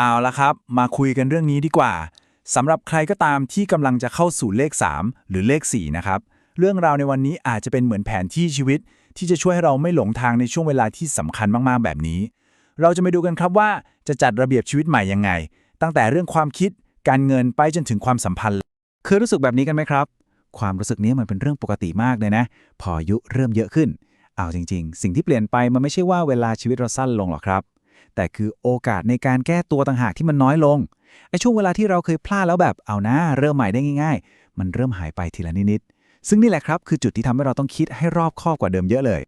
เอาละครับ มาคุยกันเรื่องนี้ดีกว่าสำหรับใครก็ตามที่กำลังจะเข้าสู่เลข 3 หรือเลข 4 นะครับ เรื่องราวในวันนี้อาจจะเป็นเหมือนแผนที่ชีวิต ที่จะช่วยให้เราไม่หลงทางในช่วงเวลาที่สำคัญมากๆ แบบนี้ เราจะมาดูกันครับว่าจะจัดระเบียบชีวิตใหม่ยังไง ตั้งแต่เรื่องความคิดการเงินไปจนถึงความสัมพันธ์เคยรู้สึกแบบนี้กันไหมครับ ความรู้สึกนี้มันเป็นเรื่องปกติมากเลยนะ พออายุเริ่มเยอะขึ้น เอาจริง ๆ สิ่งที่เปลี่ยนไปมันไม่ใช่ว่าเวลาชีวิตเราสั้นลงหรอกครับ แต่คือโอกาสในการแก้ตัวต่างหากที่มันน้อยลงไอ้ช่วงเวลาที่เราเคยพลาดแล้วแบบเอานะเริ่มใหม่ได้ง่าย ๆ มันเริ่มหายไปทีละนิดๆซึ่งนี่แหละครับคือจุดที่ทำให้เราต้องคิดให้รอบคอบกว่าเดิมเยอะเลย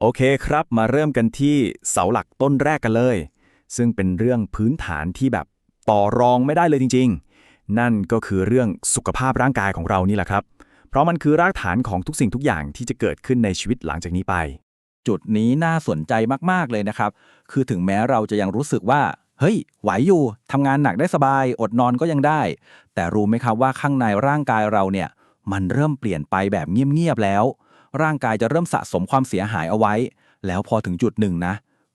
โอเคครับ มาเริ่มกันที่เสาหลักต้นแรกกันเลย ซึ่งเป็นเรื่องพื้นฐานที่แบบต่อรองไม่ได้เลยจริง ๆ นั่นก็คือเรื่องสุขภาพร่างกายของเรานี่แหละครับ เพราะมันคือรากฐานของทุกสิ่งทุกอย่างที่จะเกิดขึ้นในชีวิตหลังจากนี้ไป จุดนี้น่าสนใจมากๆเลยนะครับ คือถึงแม้เราจะยังรู้สึกว่า เฮ้ย ไหวอยู่ทำงานหนักได้สบาย อดนอนก็ยังได้ แต่รู้ไหมครับว่าข้างในร่างกายเราเนี่ย มันเริ่มเปลี่ยนไปแบบเงียบๆแล้ว ร่างกายจะเริ่มสะสมความเสียหายเอาไว้ แล้วพอถึงจุดหนึ่งนะ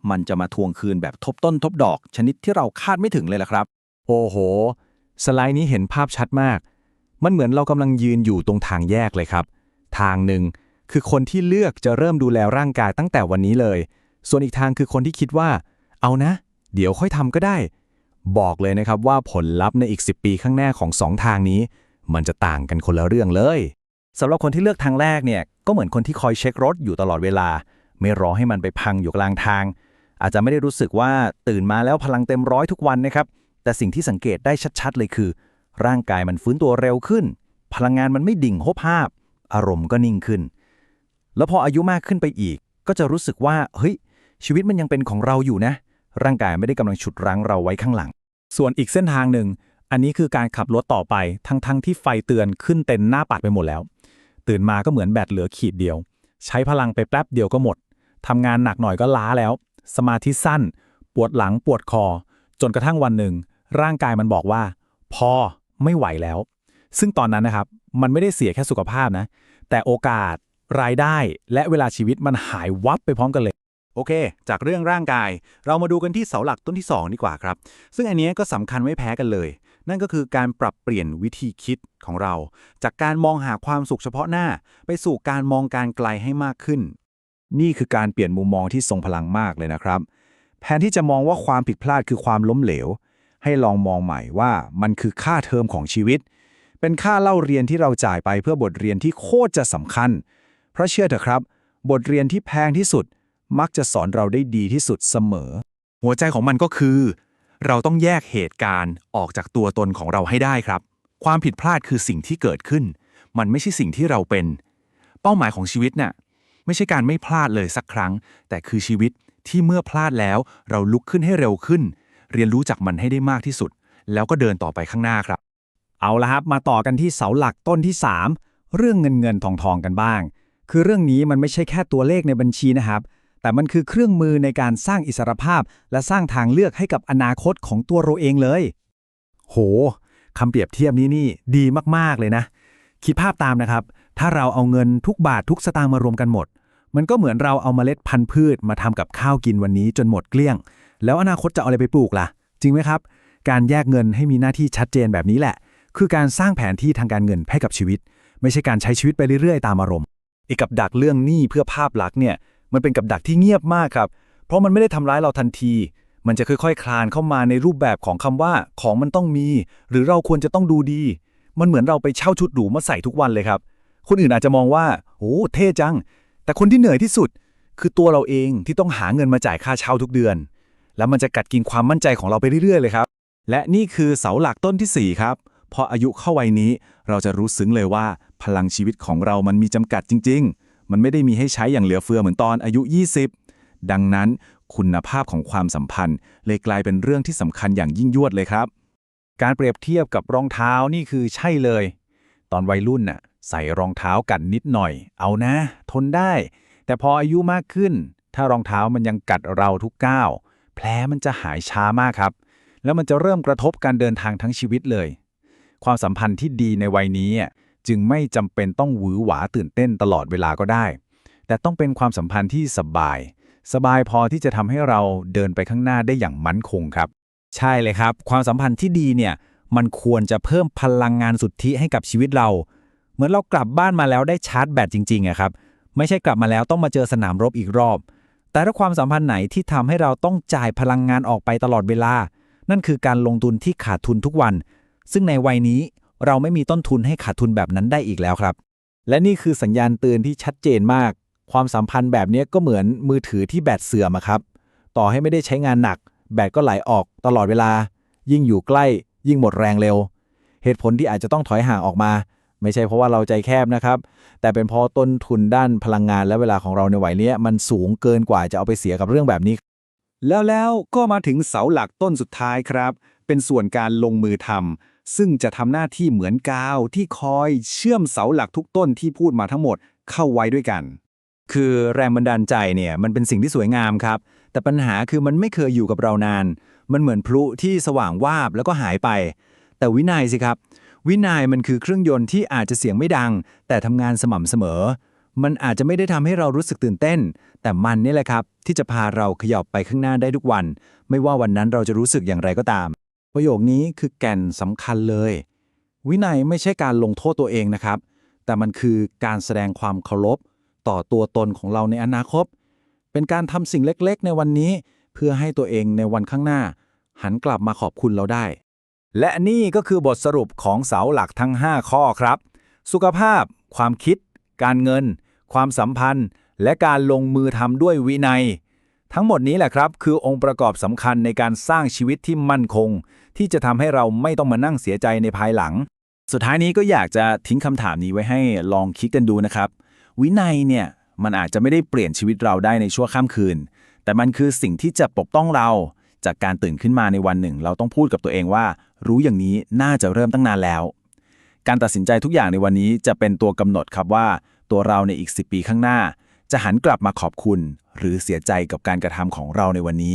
มันจะมาทวงคืนแบบทบต้นทบดอก ชนิดที่เราคาดไม่ถึงเลยล่ะครับ โอ้โห สไลด์นี้เห็นภาพชัดมาก มันเหมือนเรากำลังยืนอยู่ตรงทางแยกเลยครับ ทางหนึ่ง คือคนที่เลือกจะเริ่มดูแลร่างกายตั้งแต่วันนี้เลย ส่วนอีกทางคือคนที่คิดว่า เอานะ เดี๋ยวค่อยทำก็ได้ บอกเลยนะครับว่าผลลัพธ์ในอีก 10 ปีข้างหน้าของสองทางนี้ มันจะต่างกันคนละเรื่องเลยสำหรับคนที่เลือกทางแรกเนี่ยก็เหมือนคนที่คอยเช็ครถอยู่ตลอดเวลา ไม่รอให้มันไปพังอยู่กลางทาง อาจจะไม่ได้รู้สึกว่าตื่นมาแล้วพลังเต็มร้อยทุกวันนะครับแต่สิ่งที่สังเกตได้ชัดๆ เลยคือ ร่างกายมันฟื้นตัวเร็วขึ้น พลังงานมันไม่ดิ่งโหบหาบอารมณ์ก็นิ่งขึ้น แล้วพออายุมากขึ้นไปอีก ก็จะรู้สึกว่าเฮ้ย ชีวิตมันยังเป็นของเราอยู่นะ ร่างกายไม่ได้กำลังฉุดรั้งเราไว้ข้างหลัง ส่วนอีกเส้นทางหนึ่ง อันนี้คือการขับรถต่อไปทั้งๆทที่ไฟเตือนขึ้นเต็นหน้าปัดไปหมดแล้ว ตื่นมาก็เหมือนแบตเหลือขีดเดียว ใช้พลังไปแป๊บเดียวก็หมดทำงานหนักหน่อยก็ล้าแล้ว สมาธิสั้น ปวดหลังปวดคอ จนกระทั่งวันหนึ่ง ร่างกายมันบอกว่า พอไม่ไหวแล้ว ซึ่งตอนนั้นนะครับมันไม่ได้เสียแค่สุขภาพนะ แต่โอกาส รายได้และเวลาชีวิตมันหายวับไปพร้อมกันเลย โอเค จากเรื่องร่างกาย เรามาดูกันที่เสาหลักต้นที่ 2 ดีกว่าครับ ซึ่งอันนี้ก็สำคัญไม่แพ้กันเลย นั่นก็คือการปรับเปลี่ยนวิธีคิดของเรา จากการมองหาความสุขเฉพาะหน้า ไปสู่การมองการไกลให้มากขึ้น นี่คือการเปลี่ยนมุมมองที่ทรงพลังมากเลยนะครับ แทนที่จะมองว่าความผิดพลาดคือความล้มเหลว ให้ลองมองใหม่ว่ามันคือค่าเทอมของชีวิต เป็นค่าเล่าเรียนที่เราจ่ายไปเพื่อบทเรียนที่โคตรจะสำคัญ เพราะเชื่อเถอะครับ บทเรียนที่แพงที่สุดมักจะสอนเราได้ดีที่สุดเสมอ หัวใจของมันก็คือ เราต้องแยกเหตุการณ์ออกจากตัวตนของเราให้ได้ครับ ความผิดพลาดคือสิ่งที่เกิดขึ้น มันไม่ใช่สิ่งที่เราเป็น เป้าหมายของชีวิตน่ะไม่ใช่การไม่พลาดเลยสักครั้ง แต่คือชีวิตที่เมื่อพลาดแล้วเราลุกขึ้นให้เร็วขึ้น เรียนรู้จากมันให้ได้มากที่สุด แล้วก็เดินต่อไปข้างหน้าครับ เอาละครับ มาต่อกันที่เสาหลักต้นที่ 3 เรื่องเงินเงินทองทองกันบ้าง คือเรื่องนี้มันไม่ใช่แค่ตัวเลขในบัญชีนะครับ แต่มันคือเครื่องมือในการสร้างอิสรภาพ และสร้างทางเลือกให้กับอนาคตของตัวเราเองเลย โหคำเปรียบเทียบนี้นี่ดีมากๆเลยนะ คิดภาพตามนะครับ ถ้าเราเอาเงินทุกบาททุกสตางค์มารวมกันหมด มันก็เหมือนเราเอาเมล็ดพันธุ์พืชมาทำกับข้าวกินวันนี้จนหมดเกลี้ยง แล้วอนาคตจะเอาอะไรไปปลูกล่ะ จริงไหมครับ การแยกเงินให้มีหน้าที่ชัดเจนแบบนี้แหละ คือการสร้างแผนที่ทางการเงินให้กับชีวิต ไม่ใช่การใช้ชีวิตไปเรื่อยๆ ตามอารมณ์ ไอ้กับดักเรื่องหนี้เพื่อภาพลักษณ์เนี่ยมันเป็นกับดักที่เงียบมากครับ เพราะมันไม่ได้ทำร้ายเราทันที มันจะค่อยๆคลานเข้ามาในรูปแบบของคำว่าของมันต้องมี หรือเราควรจะต้องดูดี มันเหมือนเราไปเช่าชุดหรูมาใส่ทุกวันเลยครับ คนอื่นอาจจะมองว่าโอ้เท่จัง แต่คนที่เหนื่อยที่สุด คือตัวเราเองที่ต้องหาเงินมาจ่ายค่าเช่าทุกเดือน แล้วมันจะกัดกินความมั่นใจของเราไปเรื่อยๆเลยครับ และนี่คือเสาหลักต้นที่4ครับพออายุเข้าวัยนี้เราจะรู้ซึ้งเลยว่า พลังชีวิตของเรามันมีจำกัดจริง ๆ มันไม่ได้มีให้ใช้อย่างเหลือเฟือเหมือนตอนอายุ 20 ดังนั้นคุณภาพของความสัมพันธ์ เลยกลายเป็นเรื่องที่สำคัญอย่างยิ่งยวดเลยครับ การเปรียบเทียบกับรองเท้านี่คือใช่เลย ตอนวัยรุ่นน่ะใส่รองเท้ากันนิดหน่อย เอานะ ทนได้ แต่พออายุมากขึ้น ถ้ารองเท้ามันยังกัดเราทุกก้าวแผลมันจะหายช้ามากครับ แล้วมันจะเริ่มกระทบการเดินทางทั้งชีวิตเลย ความสัมพันธ์ที่ดีในวัยนี้อะ จึงไม่จำเป็นต้องหวือหวาตื่นเต้นตลอดเวลาก็ได้ แต่ต้องเป็นความสัมพันธ์ที่สบาย สบายพอที่จะทำให้เราเดินไปข้างหน้าได้อย่างมั่นคงครับ ใช่เลยครับ ความสัมพันธ์ที่ดีเนี่ย มันควรจะเพิ่มพลังงานสุทธิให้กับชีวิตเรา เหมือนเรากลับบ้านมาแล้วได้ชาร์จแบตจริงๆอะครับ ไม่ใช่กลับมาแล้วต้องมาเจอสนามรบอีกรอบ แต่ถ้าความสัมพันธ์ไหนที่ทำให้เราต้องจ่ายพลังงานออกไปตลอดเวลา นั่นคือการลงทุนที่ขาดทุนทุกวัน ซึ่งในวัยนี้ เราไม่มีต้นทุนให้ขาดทุนแบบนั้นได้อีกแล้วครับ และนี่คือสัญญาณเตือนที่ชัดเจนมาก ความสัมพันธ์แบบนี้ก็เหมือนมือถือที่แบตเสื่อมครับ ต่อให้ไม่ได้ใช้งานหนัก แบตก็ไหลออกตลอดเวลา ยิ่งอยู่ใกล้ ยิ่งหมดแรงเร็ว เหตุผลที่อาจจะต้องถอยห่างออกมา ไม่ใช่เพราะว่าเราใจแคบนะครับ แต่เป็นเพราะต้นทุนด้านพลังงานและเวลาของเราในวัยนี้มันสูงเกินกว่าจะเอาไปเสียกับเรื่องแบบนี้ แล้วแล้วก็มาถึงเสาหลักต้นสุดท้ายครับ เป็นส่วนการลงมือทำ ซึ่งจะทำหน้าที่เหมือนกาวที่คอยเชื่อมเสาหลักทุกต้นที่พูดมาทั้งหมดเข้าไว้ด้วยกัน คือแรงบันดาลใจเนี่ยมันเป็นสิ่งที่สวยงามครับ แต่ปัญหาคือมันไม่เคยอยู่กับเรานาน มันเหมือนพลุที่สว่างวาบแล้วก็หายไป แต่วินัยสิครับ วินัยมันคือเครื่องยนต์ที่อาจจะเสียงไม่ดัง แต่ทำงานสม่ำเสมอ มันอาจจะไม่ได้ทำให้เรารู้สึกตื่นเต้น แต่มันนี่แหละครับ ที่จะพาเราขยับไปข้างหน้าได้ทุกวัน ไม่ว่าวันนั้นเราจะรู้สึกอย่างไรก็ตาม ประโยคนี้คือแก่นสำคัญเลย วินัยไม่ใช่การลงโทษตัวเองนะครับ แต่มันคือการแสดงความเคารพ ต่อตัวตนของเราในอนาคต เป็นการทำสิ่งเล็กๆ ในวันนี้ เพื่อให้ตัวเองในวันข้างหน้า หันกลับมาขอบคุณเราได้ และนี่ก็คือบทสรุปของเสาหลักทั้ง 5 ข้อครับ สุขภาพ ความคิด การเงิน ความสัมพันธ์ และการลงมือทำด้วยวินัย ทั้งหมดนี้แหละครับ คือองค์ประกอบสำคัญในการสร้างชีวิตที่มั่นคง ที่จะทำให้เราไม่ต้องมานั่งเสียใจในภายหลัง สุดท้ายนี้ก็อยากจะทิ้งคำถามนี้ไว้ให้ลองคิดกันดูนะครับ วินัยเนี่ยมันอาจจะไม่ได้เปลี่ยนชีวิตเราได้ในชั่วข้ามคืน แต่มันคือสิ่งที่จะปกป้องเรา จากการตื่นขึ้นมาในวันหนึ่ง เราต้องพูดกับตัวเองว่า รู้อย่างนี้น่าจะเริ่มตั้งนานแล้ว การตัดสินใจทุกอย่างในวันนี้จะเป็นตัวกำหนดครับว่า ตัวเราในอีก 10 ปีข้างหน้า จะหันกลับมาขอบคุณ หรือเสียใจกับการกระทำของเราในวันนี้